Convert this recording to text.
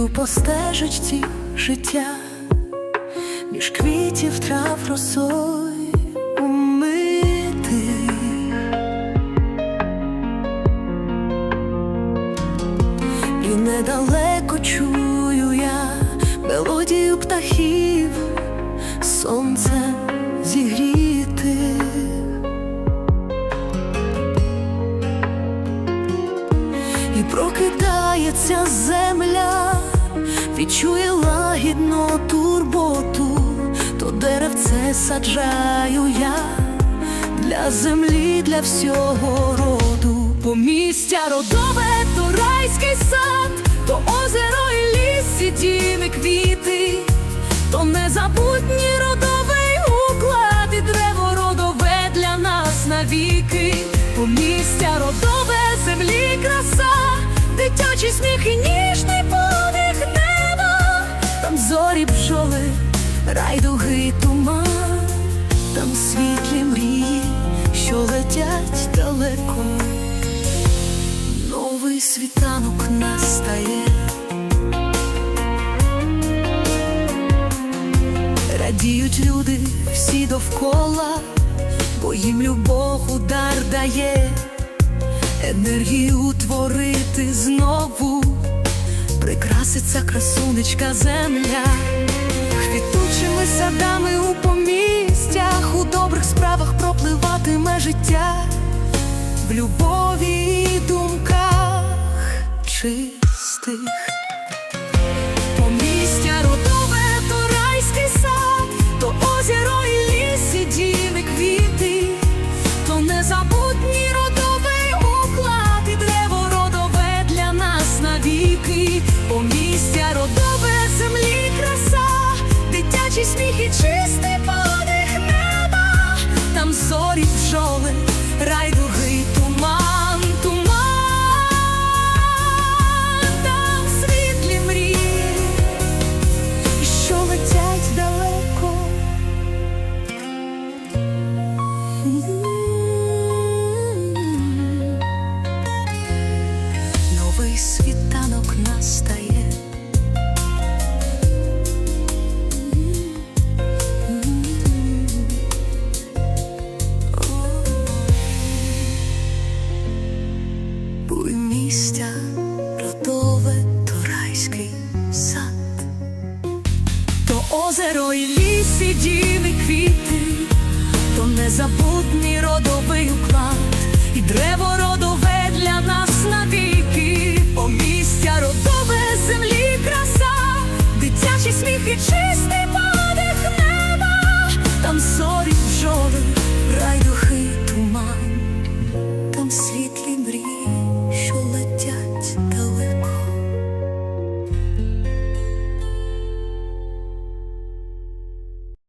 Йду по стежечці життя, між квітів трав росой умити. І недалеко чую я мелодію птахів, сонце зігріти. І прокидається земля, відчує лагідну турботу, то деревце саджаю я для землі, для всього роду. Помістя родове, то райський сад, то озеро і ліс, і сідіми квіти, то незабутній родовий уклад і древо родове для нас навіки. Помістя родове, землі краса, дитячий сміх і ніжний зорі бджоли, райдуги туман, там світлі мрії, що летять далеко. Новий світанок настає. Радіють люди всі довкола, бо їм любов удар дає, енергію творити знову, прикраситься красунечка земля, квітучими садами у помістях, у добрих справах пропливатиме життя, в любові дитячий сміх і подих неба, там зорі бджоли, райдуги й туман, туман, там світлі мрії що летять далеко. Новий світанок настає. листя родове то райський сад, то озеро і ліс, і дім, квіти, то незабутній родовий уклад, і древо родове для нас навіки, помістя родове землі, краса, дитячий сміх і чистий подих неба, там зорі бджоли